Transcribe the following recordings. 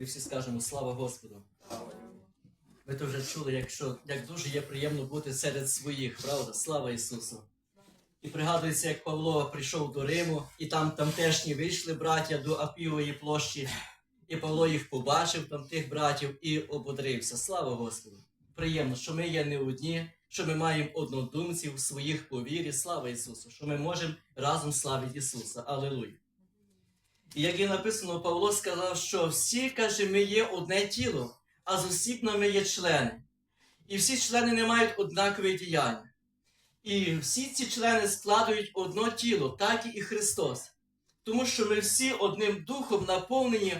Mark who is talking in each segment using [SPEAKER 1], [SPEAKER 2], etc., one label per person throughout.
[SPEAKER 1] І всі скажемо слава Господу. Ви то вже чули, якщо, як дуже є приємно бути серед своїх, правда? Слава Ісусу. І пригадується, як Павло прийшов до Риму, і там тамтешні вийшли браття до Апіової площі, і Павло їх побачив, там тих братів, і ободрився. Слава Господу! Приємно, що ми є не одні, що ми маємо однодумців своїх по вірі. Слава Ісусу, що ми можемо разом славити Ісуса. Алілуя! І як є написано, Павло сказав, що всі, каже, ми є одне тіло, а з осіб нами є члени. І всі члени не мають однакові діяння. І всі ці члени складують одно тіло, так і Христос. Тому що ми всі одним духом наповнені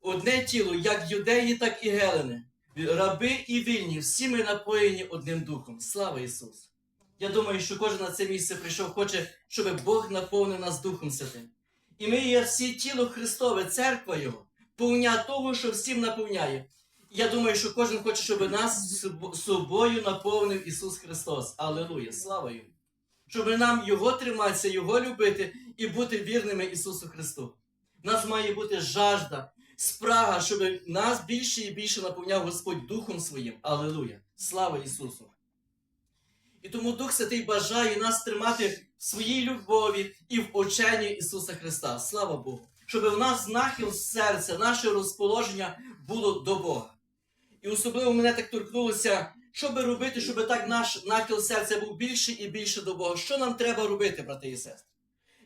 [SPEAKER 1] одне тіло, як юдеї, так і гелени. Раби і вільні, всі ми напоєні одним духом. Слава Ісусу! Я думаю, що кожен на це місце прийшов, хоче, щоб Бог наповнив нас Духом Святим. І ми є всі тіло Христове, церква Його, повня того, що всім наповняє. Я думаю, що кожен хоче, щоб нас собою наповнив Ісус Христос. Аллилуйя! Слава Йому! Щоб нам Його триматися, Його любити і бути вірними Ісусу Христу. У нас має бути жажда, спрага, щоб нас більше і більше наповняв Господь Духом Своїм. Аллилуйя! Слава Ісусу! І тому Дух Святий бажає нас тримати в своїй любові і в ученні Ісуса Христа. Слава Богу! Щоб в нас нахил серця, наше розположення було до Бога. І особливо мене так торкнулося, що би робити, щоб так наш нахил серця був більше і більше до Бога. Що нам треба робити, брати і сестри?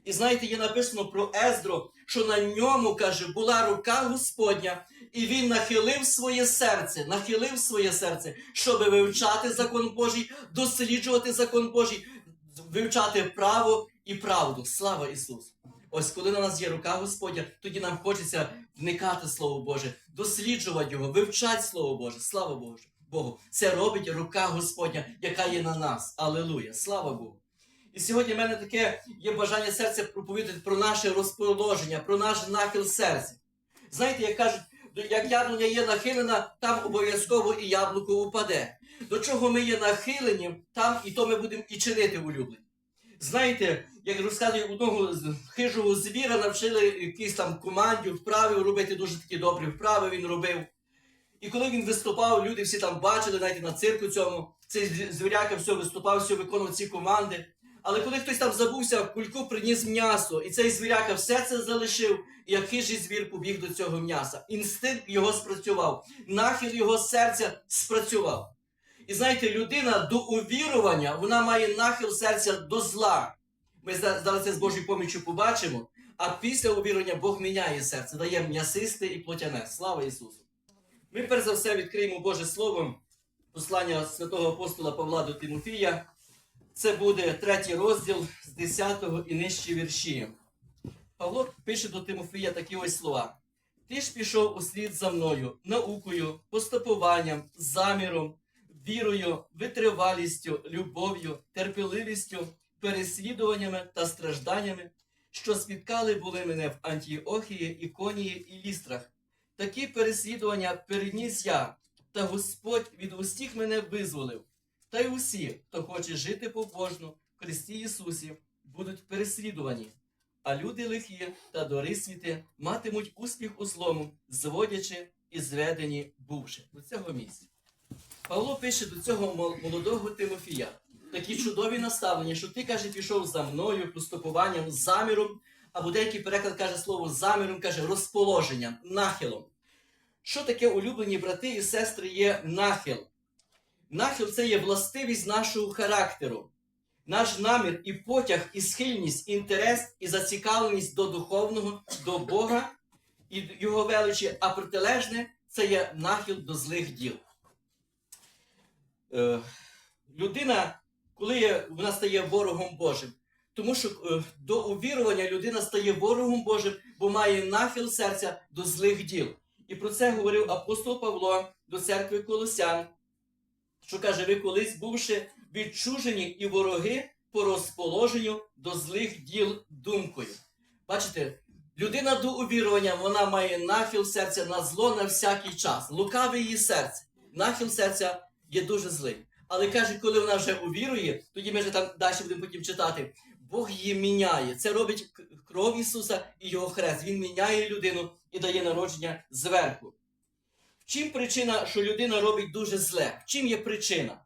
[SPEAKER 1] І знаєте, є написано про Ездро, що на ньому, каже, була рука Господня, і він нахилив своє серце, нахилив своє серце, щоб вивчати закон Божий, досліджувати закон Божий, вивчати право і правду. Слава Ісусу! Ось коли на нас є рука Господня, тоді нам хочеться вникати Слово Боже, досліджувати його, вивчати Слово Боже. Слава Богу! Богу. Це робить рука Господня, яка є на нас. Алілуя! Слава Богу! І сьогодні в мене таке є бажання серця проповідати про наше розположення, про наш нахил серця. Знаєте, як кажуть, як яблуня є нахилена, там обов'язково і яблуко упаде. До чого ми є нахилені, там і то ми будемо і чинити улюблені. Знаєте, як розказує одного хижого звіра, навчили якійсь там команді вправи робити дуже такі добрі вправи, він робив. І коли він виступав, люди всі там бачили, навіть на цирку цьому, цей зві- звіряка все виступав, все виконував ці команди. Але коли хтось там забувся, в кульку приніс м'ясо, і цей звіряка все це залишив, і як хижий звір побіг до цього м'яса. Інстинкт його спрацював, нахил його серця спрацював. І знаєте, людина до увірування, вона має нахил серця до зла. Ми зараз це з Божою поміччю побачимо. А після увірування Бог міняє серце, дає м'ясисте і плотяне. Слава Ісусу! Ми перш за все відкриємо Боже Слово, послання святого апостола Павла до Тимофія. Це буде третій розділ з 10 і нижчі вірші. Павло пише до Тимофія такі ось слова. Ти ж пішов услід за мною, наукою, поступуванням, заміром, вірою, витривалістю, любов'ю, терпеливістю, переслідуваннями та стражданнями, що спіткали були мене в Антіохії, Іконії і Лістрах. Такі переслідування переніс я, та Господь від усіх мене визволив. Та й усі, хто хоче жити побожно в Христі Ісусі, будуть переслідувані. А люди лихі та дорисвіти матимуть успіх у злому, зводячи і зведені бувши до цього місця. Павло пише до цього молодого Тимофія такі чудові наставлення, що ти каже, пішов за мною поступуванням, заміром, або деякий переклад каже слово заміром, каже розположенням, нахилом. Що таке улюблені брати і сестри є нахил? Нахил це є властивість нашого характеру. Наш намір і потяг, і схильність, і інтерес і зацікавленість до духовного, до Бога і його величі, а протилежне це є нахил до злих діл. Е, людина, коли вона стає ворогом Божим, тому що е, до увірування людина стає ворогом Божим, бо має нахил серця до злих діл. І про це говорив апостол Павло до церкви Колосян, що каже, ви колись бувши відчужені і вороги по розположенню до злих діл думкою. Бачите, людина до увірування, вона має нахил серця на зло на всякий час. Лукаве її серце. Нахил серця є дуже злий. Але каже, коли вона вже увірує, тоді ми вже там далі будемо потім читати. Бог її міняє. Це робить кров Ісуса і Його хрест. Він міняє людину і дає народження зверху. Чим причина, що людина робить дуже зле? В чим є причина?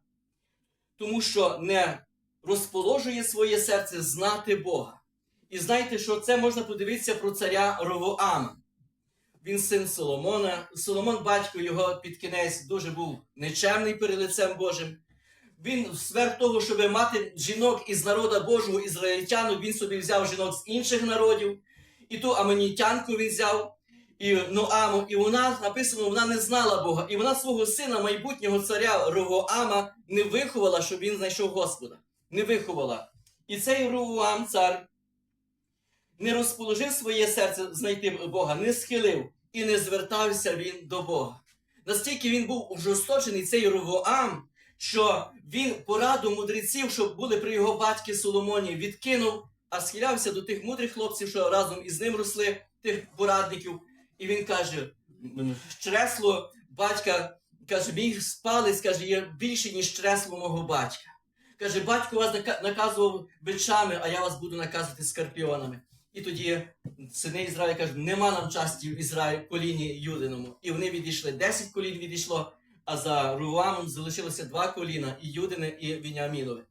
[SPEAKER 1] Тому що не розположує своє серце знати Бога. І знаєте, що це можна подивитися про царя Ровоама. Він син Соломона. Соломон, батько його під кінець дуже був нечемний перед лицем Божим. Він сверх того, щоб мати жінок із народа Божого, ізраїльтянок, він собі взяв жінок з інших народів. І ту аманітянку він взяв, і Ноаму, і вона написано, вона не знала Бога. І вона свого сина, майбутнього царя Ровоама, не виховала, щоб він знайшов Господа. Не виховала. І цей Ровоам, цар, не розположив своє серце знайти Бога, не схилив і не звертався він до Бога. Настільки він був ужесточений, цей Ровоам, що він пораду мудреців, що були при його батьки Соломоні, відкинув, а схилявся до тих мудрих хлопців, що разом із ним росли, тих порадників. І він каже: чресло батька, каже, мій палець каже, є більше, ніж чресло мого батька. Каже, батько вас наказував бичами, а я вас буду наказувати скорпіонами. І тоді сини Ізраїля кажуть, нема нам часті в Ізраїль коліні Юдиному. І вони відійшли. Десять колін відійшло, а за Руамом залишилося два коліна і Юдине, і Віняамінове.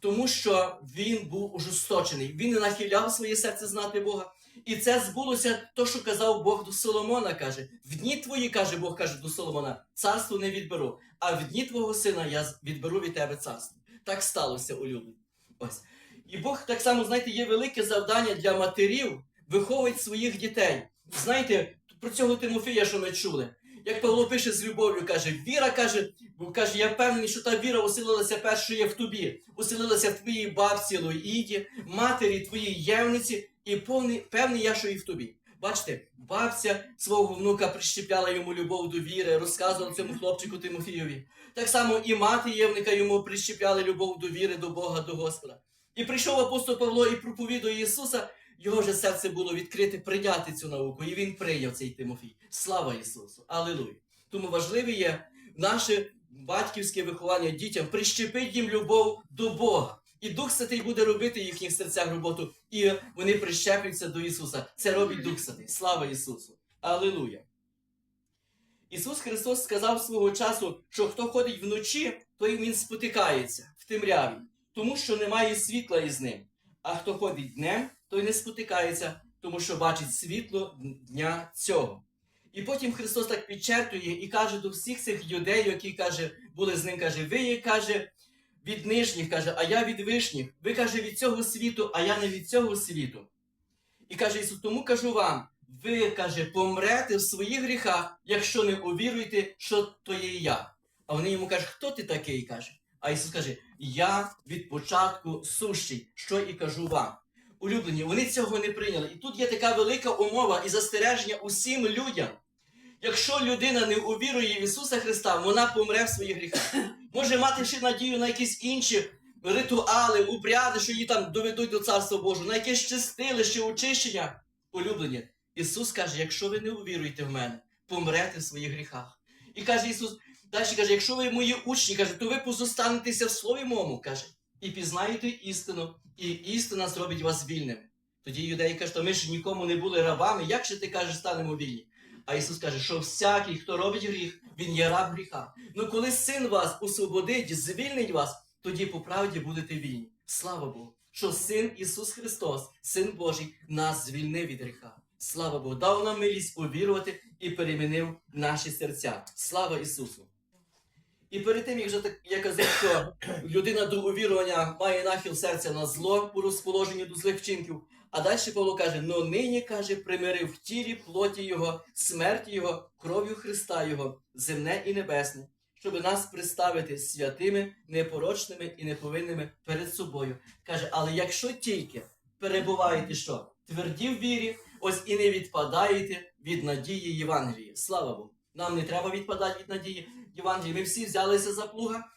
[SPEAKER 1] Тому що він був ужесточений, він не нахиляв своє серце знати Бога. І це збулося то, що казав Бог до Соломона, каже: в дні твої, каже Бог, каже до Соломона, царство не відберу, а в дні твого сина я відберу від тебе царство. Так сталося улюблені. Ось. І Бог так само, знаєте, є велике завдання для матерів виховувати своїх дітей. Знаєте, про цього Тимофія, що ми чули. Як Павло пише з любов'ю, каже, віра каже, бо каже, я впевнений, що та віра оселилася першою в тобі, оселилася в твоїй бабці Лоїді, матері твоїй євниці, і повний, певний я, що і в тобі. Бачите, бабця свого внука прищепляла йому любов до віри, розказувала цьому хлопчику Тимофійові. Так само і мати євника йому прищепляли любов до віри, до Бога, до Господа. І прийшов апостол Павло і проповідує Ісуса, його же серце було відкрите прийняти цю науку, і він прийняв цей Тимофій. Слава Ісусу! Алілуя! Тому важливе є наше батьківське виховання дітям, прищепить їм любов до Бога. І Дух Святий буде робити в їхніх серцях роботу, і вони прищеплюються до Ісуса. Це робить Дух Святий. Слава Ісусу! Алілуя! Ісус Христос сказав свого часу, що хто ходить вночі, той він спотикається в темряві, тому що немає світла із ним. А хто ходить днем, той не спотикається, тому що бачить світло дня цього. І потім Христос так підчеркує і каже до всіх цих людей, які каже, були з ним, каже, ви каже, від нижніх, каже, а я від вишніх. Ви каже, від цього світу, а я не від цього світу. І каже Ісус, тому кажу вам, ви, каже, помрете в своїх гріхах, якщо не увіруєте, що то є я. А вони йому кажуть, хто ти такий? каже. А Ісус каже, я від початку сущий, що і кажу вам. Улюблені, вони цього не прийняли. І тут є така велика умова і застереження усім людям. Якщо людина не увірує в Ісуса Христа, вона помре в своїх гріхах. Може мати ще надію на якісь інші ритуали, обряди, що її там доведуть до Царства Божого, на якесь чистилище, очищення. Улюблені, Ісус каже, якщо ви не увіруєте в мене, помрете в своїх гріхах. І каже Ісус, далі каже, якщо ви мої учні, каже, то ви позостанетеся в слові моєму, каже, і пізнаєте істину, і істина зробить вас вільними. Тоді юдеї кажуть, ми ж нікому не були рабами, як же ти кажеш, станемо вільні? А Ісус каже, що всякий, хто робить гріх, він є раб гріха. Ну коли син вас освободить, звільнить вас, тоді по правді будете вільні. Слава Богу, що син Ісус Христос, Син Божий, нас звільнив від гріха. Слава Богу, дав нам милість увірувати і перемінив наші серця. Слава Ісусу! І перед тим, як вже так я казав, що людина до увірування має нахил серця на зло по розположенню до злих вчинків. А далі Павло каже: но нині каже, примирив в тілі плоті Його, смерті Його, кров'ю Христа Його, земне і небесне, щоб нас представити святими, непорочними і неповинними перед собою. Каже, але якщо тільки перебуваєте що? Тверді в вірі, ось і не відпадаєте від надії Євангелії. Слава Богу! Нам не треба відпадати від надії Євангелії. Ми всі взялися за плуга,